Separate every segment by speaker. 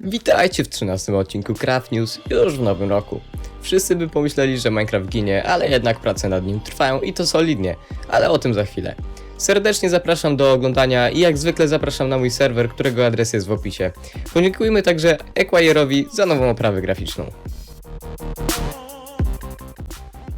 Speaker 1: Witajcie w 13 odcinku Craft News już w nowym roku. Wszyscy by pomyśleli, że Minecraft ginie, ale jednak prace nad nim trwają i to solidnie, ale o tym za chwilę. Serdecznie zapraszam do oglądania i jak zwykle zapraszam na mój serwer, którego adres jest w opisie. Podziękujmy także Equire'owi za nową oprawę graficzną.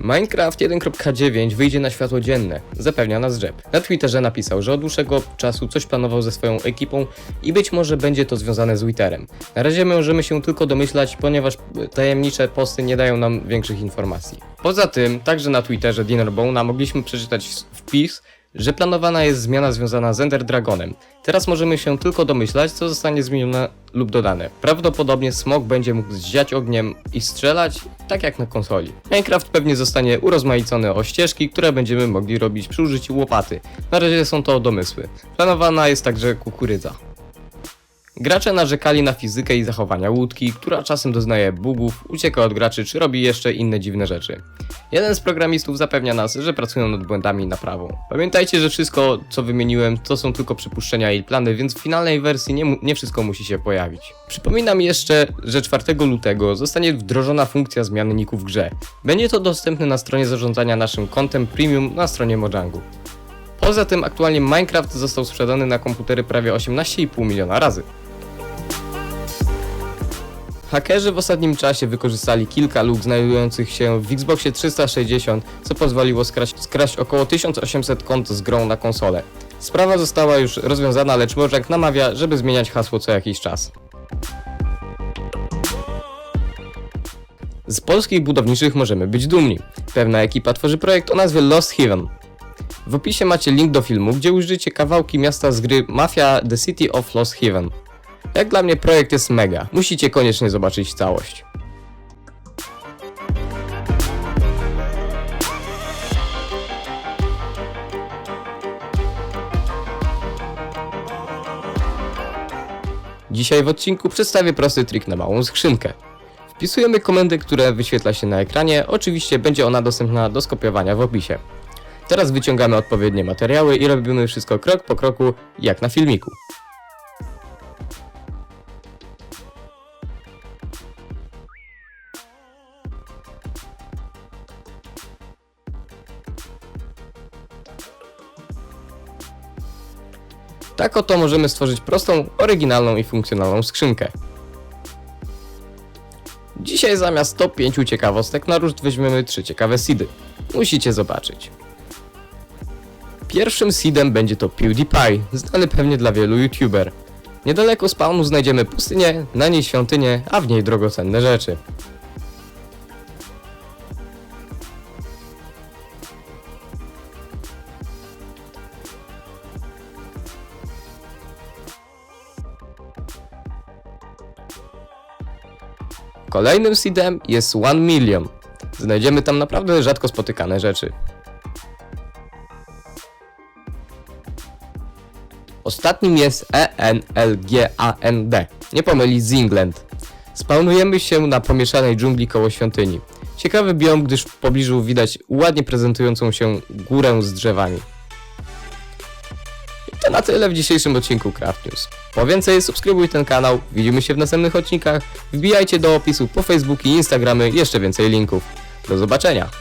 Speaker 1: Minecraft 1.9 wyjdzie na światło dzienne, zapewnia nas Jeb. Na Twitterze napisał, że od dłuższego czasu coś planował ze swoją ekipą i być może będzie to związane z Witherem. Na razie możemy się tylko domyślać, ponieważ tajemnicze posty nie dają nam większych informacji. Poza tym, także na Twitterze Dinnerbona mogliśmy przeczytać wpis, że planowana jest zmiana związana z Ender Dragonem. Teraz możemy się tylko domyślać, co zostanie zmienione lub dodane. Prawdopodobnie smok będzie mógł zdziać ogniem i strzelać, tak jak na konsoli. Minecraft pewnie zostanie urozmaicony o ścieżki, które będziemy mogli robić przy użyciu łopaty. Na razie są to domysły. Planowana jest także kukurydza. Gracze narzekali na fizykę i zachowania łódki, która czasem doznaje bugów, ucieka od graczy czy robi jeszcze inne dziwne rzeczy. Jeden z programistów zapewnia nas, że pracują nad błędami i naprawą. Pamiętajcie, że wszystko, co wymieniłem, to są tylko przypuszczenia i plany, więc w finalnej wersji nie, nie wszystko musi się pojawić. Przypominam jeszcze, że 4 lutego zostanie wdrożona funkcja zmiany niku w grze. Będzie to dostępne na stronie zarządzania naszym kontem premium na stronie Mojangu. Poza tym aktualnie Minecraft został sprzedany na komputery prawie 18,5 miliona razy. Hakerzy w ostatnim czasie wykorzystali kilka luk znajdujących się w Xboxie 360, co pozwoliło skraść, skraść około 1800 kont z grą na konsolę. Sprawa została już rozwiązana, lecz Mojang namawia, żeby zmieniać hasło co jakiś czas. Z polskich budowniczych możemy być dumni. Pewna ekipa tworzy projekt o nazwie Lost Heaven. W opisie macie link do filmu, gdzie ujrzycie kawałki miasta z gry Mafia The City of Lost Heaven. Jak dla mnie projekt jest mega. Musicie koniecznie zobaczyć całość. Dzisiaj w odcinku przedstawię prosty trik na małą skrzynkę. Wpisujemy komendę, która wyświetla się na ekranie, oczywiście będzie ona dostępna do skopiowania w opisie. Teraz wyciągamy odpowiednie materiały i robimy wszystko krok po kroku, jak na filmiku. Tak oto możemy stworzyć prostą, oryginalną i funkcjonalną skrzynkę. Dzisiaj zamiast top 5 ciekawostek na ruszt weźmiemy 3 ciekawe seedy. Musicie zobaczyć. Pierwszym seedem będzie to PewDiePie, znany pewnie dla wielu youtuber. Niedaleko spawnu znajdziemy pustynię, na niej świątynię, a w niej drogocenne rzeczy. Kolejnym seedem jest 1 Million. Znajdziemy tam naprawdę rzadko spotykane rzeczy. Ostatnim jest ENLGAND. Nie pomylić z England. Spawnujemy się na pomieszanej dżungli koło świątyni. Ciekawy biom, gdyż w pobliżu widać ładnie prezentującą się górę z drzewami. Na tyle w dzisiejszym odcinku Craft News. Po więcej subskrybuj ten kanał, widzimy się w następnych odcinkach, wbijajcie do opisu po Facebooki i Instagramy jeszcze więcej linków. Do zobaczenia!